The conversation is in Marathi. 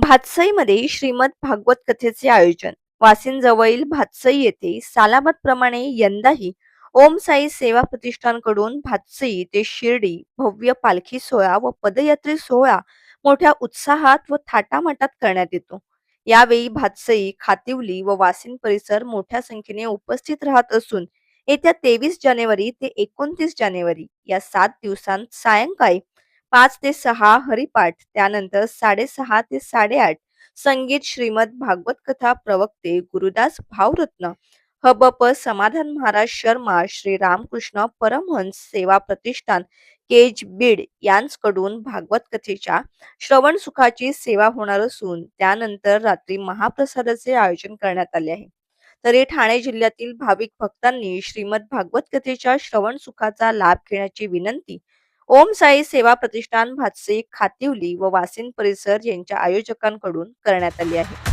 भातसईमध्ये श्रीमद भागवत कथेचे आयोजन. वासिंजवळील भातसई येथे सालामतप्रमाणे यंदाही ओम साई सेवा प्रतिष्ठानकडून भातसई ते शिर्डी भव्य पालखी सोहळा व पदयात्री सोहळा मोठ्या उत्साहात व थाटामाटात करण्यात येतो. यावेळी भातसई खातिवली व वासिन परिसर मोठ्या संख्येने उपस्थित राहत असून येत्या तेवीस जानेवारी ते एकोणतीस जानेवारी या सात दिवसांत सायंकाळी पाच ते सहा हरिपाठ त्यानंतर साडेसहा ते साडेआठ संगीत श्रीमद भागवत कथा प्रवक्ते गुरुदास भावरत्न हबप समाधान महाराज शर्मा श्री रामकृष्ण परमहंस सेवा प्रतिष्ठान केज बीड यांकडून भागवत कथेच्या श्रवण सुखाची सेवा होणार असून त्यानंतर रात्री महाप्रसादाचे आयोजन करण्यात आले आहे. तरी ठाणे जिल्ह्यातील भाविक भक्तांनी श्रीमद भागवत कथेच्या श्रवण सुखाचा लाभ घेण्याची विनंती ओम साई सेवा प्रतिष्ठान भातसे खातिवली व वासिन परिसर यांच्या आयोजकांकडून करण्यात आली आहे.